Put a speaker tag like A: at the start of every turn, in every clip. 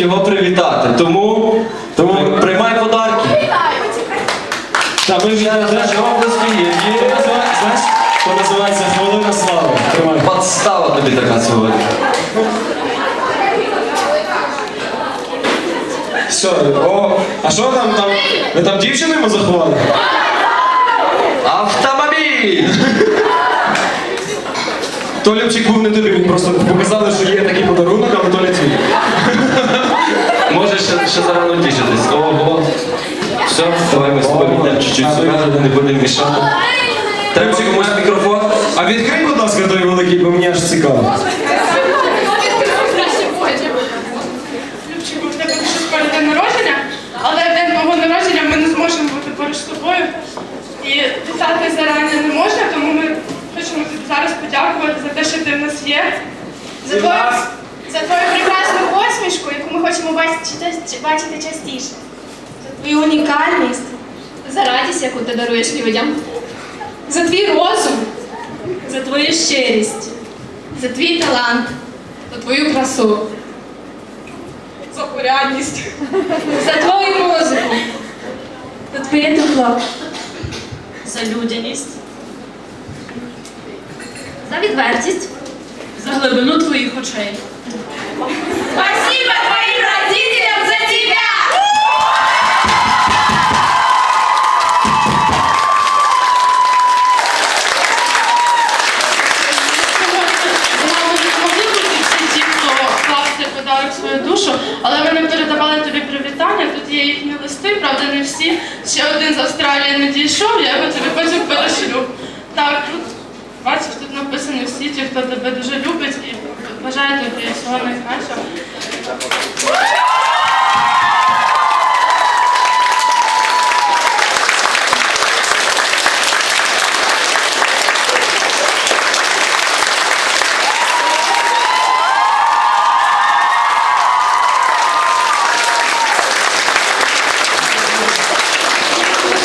A: його привітати. Тому, тому приймай подарки.
B: Та ми вже
A: обласки є.
B: Є, знаєш, що називається хвилина слави. Тримай.
A: Подстава тобі така сьогодні.
B: Все, о, а що там там? Ви там дівчину йому заховали?
A: Автомобіль!
B: То Любчик був не тобі, він просто показали, що є такий подарунок, але то твій.
A: Може ще, ще зарано тішитись. Ого. Все, давай ми з тобою чуть-чуть сюди, не будемо мішати. Треба комусь мікрофон.
B: А відкрий, будь ласка, той великий, бо мені аж цікаво.
C: Любчику, в тебе дуже скоро день народження, але в день мого народження ми не зможемо бути поруч з тобою. І вітати зарані не можна, тому ми хочемо тобі зараз подякувати що ти в нас є.
D: За твою, за твою прекрасну посмішку, яку ми хочемо бачити, бачити частіше. За твою унікальність,
E: За радість, яку ти даруєш людям, за твій розум, за твою щирість, за твій талант, за твою красу,
C: За порядність.
E: за твою музику, за твоє тепло, за людяність, за відвертість, за глибину твоїх очей.
D: Спасибо твоим родителям за тебя!
C: Всі ті, хто цей подарок свою душу, але вони передавали тобі привітання. Тут є їхні листи, правда, не всі. Ще один з Австралії не дійшов, я його тобі потім перешлю. Так, тут бачиш, тут написані всі ті, хто тебе дуже любить і бажає тобі всього найкращого.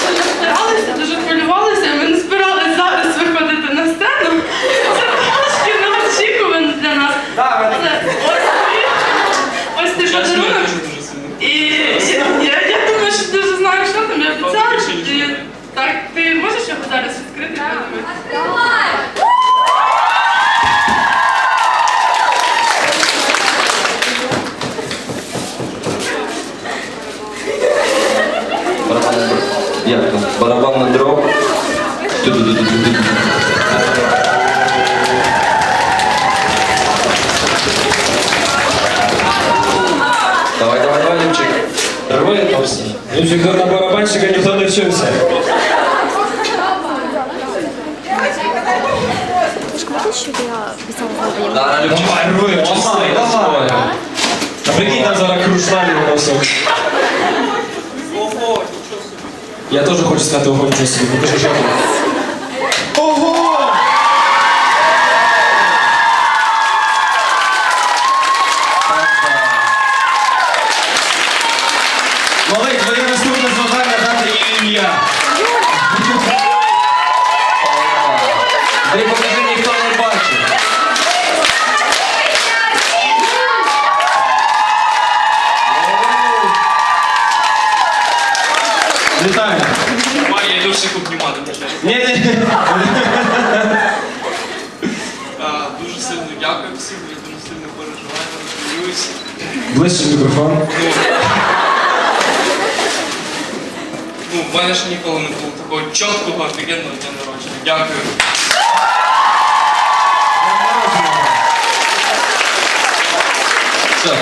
C: Дуже старалися, дуже хвилювалися. Ми не збиралися зараз виходити на сцену. Це трошки неочікувано Ось ти подарунок. І я, я думаю, що ти вже знаєш, що там я обіцяю. що ти- Так, ти можеш його зараз відкрити? подивитися?
A: Барабанна дроб. Як там? Барабанна дроб. Ту-ду-ду-ду-ду-ду. Давай, давай, давай, Любчик.
B: Рви то все. Любчик, на барабанщика ніхто не вчився.
A: Да.
B: Давай, рви,
A: Давай, давай.
B: А прикинь, там зараз крушналі на все. Я теж хочу сказати ого, нічого собі, покажи, що. Ого!
A: Ти покажи, ніхто не бачить.
B: Вітаю.
F: Має Люсик обнімати почав.
B: Ні, ні.
F: Дуже сильно дякую всім, я дуже сильно переживаю, хвилююся.
B: Ближче мікрофон.
F: Ну, в мене ще ніколи не було такого чіткого, офігенного дня народження. Дякую.
A: Все.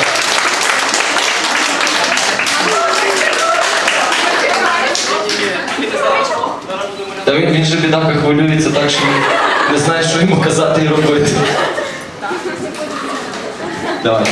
A: Та він, він же бідака хвилюється так, що він не знає, що йому казати і робити. Давай.